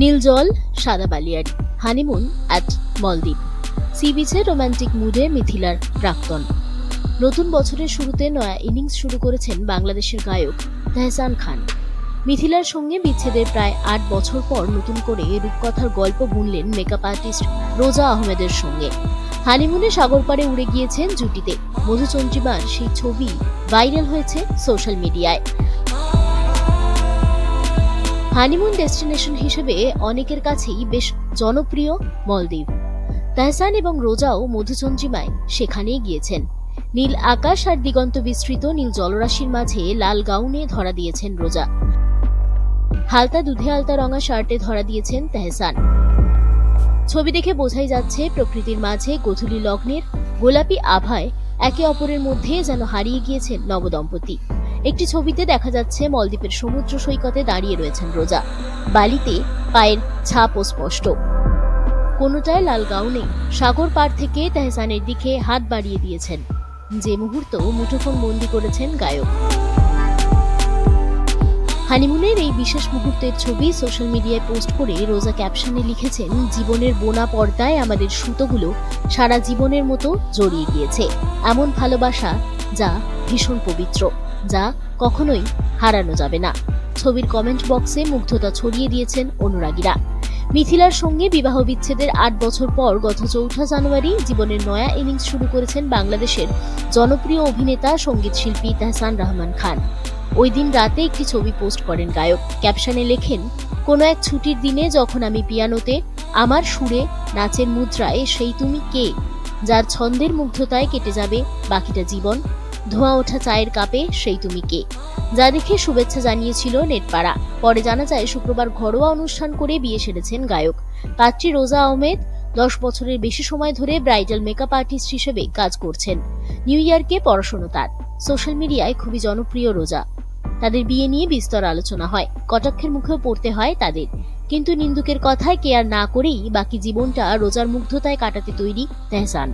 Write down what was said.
নীল জল, সাদা বালিয়াড়ি হানিমুন অ্যাট মলদ্বীপ সি বিচে রোমান্টিক মুডে মিথিলার প্রাক্তন। নতুন বছরের শুরুতে নয়া ইনিংস শুরু করেছেন বাংলাদেশের গায়ক তেহসান খান মিথিলার সঙ্গে বিচ্ছেদের প্রায় আট বছর পর নতুন করে রূপকথার গল্প বুনলেন মেকআপ আর্টিস্ট রোজা আহমেদের সঙ্গে। হানিমুনে সাগর পাড়ে উড়ে গিয়েছেন জুটিতে। মধুচন্দ্রিমার সেই ছবি ভাইরাল হয়েছে সোশ্যাল মিডিয়ায় হানিমুন ডেস্টিনেশন হিসেবে অনেকের কাছেই বেশ জনপ্রিয় মলদ্বীপ। তাহসান এবং রোজাও মধুচন্দ্রিমায় সেখানেই গিয়েছেন। নীল আকাশ আর দিগন্ত বিস্তৃত নীল জলরাশির মাঝে লাল গাউনে ধরা দিয়েছেন রোজা। হালতা দুধে আলতা রঙা শার্টে ধরা দিয়েছেন তেহসান। ছবি দেখে বোঝাই যাচ্ছে, প্রকৃতির মাঝে গধূলি লগ্নের গোলাপি আভায় একে অপরের মধ্যে যেন হারিয়ে গিয়েছেন নবদম্পতি। একটি ছবিতে দেখা যাচ্ছে মলদ্বীপের সমুদ্র সৈকতে দাঁড়িয়ে রয়েছেন রোজা। বালিতে পায়ের ছাপও স্পষ্ট। কোনোটায় লাল গাউনে সাগর পার থেকে তেহসানের দিকে হাত বাড়িয়ে দিয়েছেন। যে মুহূর্ত মুঠোফোন বন্দি করেছেন গায়ক। হানিমুনের এই বিশেষ মুহূর্তের ছবি সোশ্যাল মিডিয়ায় পোস্ট করে রোজা ক্যাপশনে লিখেছেন, জীবনের বোনা পর্দায় আমাদের সুতোগুলো সারা জীবনের মতো জড়িয়ে গিয়েছে। এমন ভালোবাসা যা ভীষণ পবিত্র। যা কখনোই হারানো যাবে না। ছবির কমেন্ট বক্সে মুগ্ধতা ছড়িয়ে দিয়েছেন অনুরাগীরা। মিথিলার সঙ্গে বিবাহ বিচ্ছেদের আট বছর পর গত চৌঠা জানুয়ারি জীবনের নয়া ইনিংস শুরু করেছেন বাংলাদেশের জনপ্রিয় অভিনেতা সংগীত শিল্পী তাহসান রহমান খান। ওই দিন রাতে একটি ছবি পোস্ট করেন গায়ক। ক্যাপশনে লেখেন, কোনো এক ছুটির দিনে যখন আমি পিয়ানোতে আমার সুরে নাচের মুদ্রায় সেই তুমি কে? যার ছন্দের মুগ্ধতায় কেটে যাবে বাকিটা জীবন ধোঁয়া ওঠা চায়ের কাপে সেই তুমি কে? যা দেখে শুভেচ্ছা জানিয়েছিল নেটপাড়া। পরে জানা যায়, শুক্রবার ঘরোয়া অনুষ্ঠান করে বিয়ে সেরেছেন গায়ক। পাত্রী রোজা আহমেদ দশ বছরের বেশি সময় ধরে ব্রাইডাল মেকআপ আর্টিস্ট হিসেবে কাজ করছেন। নিউ ইয়ারকে পড়াশোনা তার। সোশ্যাল মিডিয়ায় খুবই জনপ্রিয় রোজা। তাদের বিয়ে নিয়ে বিস্তর আলোচনা হয়। কটাক্ষের মুখেও পড়তে হয় তাদের। কিন্তু নিন্দুকের কথায় কেয়ার না করেই বাকি জীবনটা রোজার মুগ্ধতায় কাটাতে তৈরি তেহসান।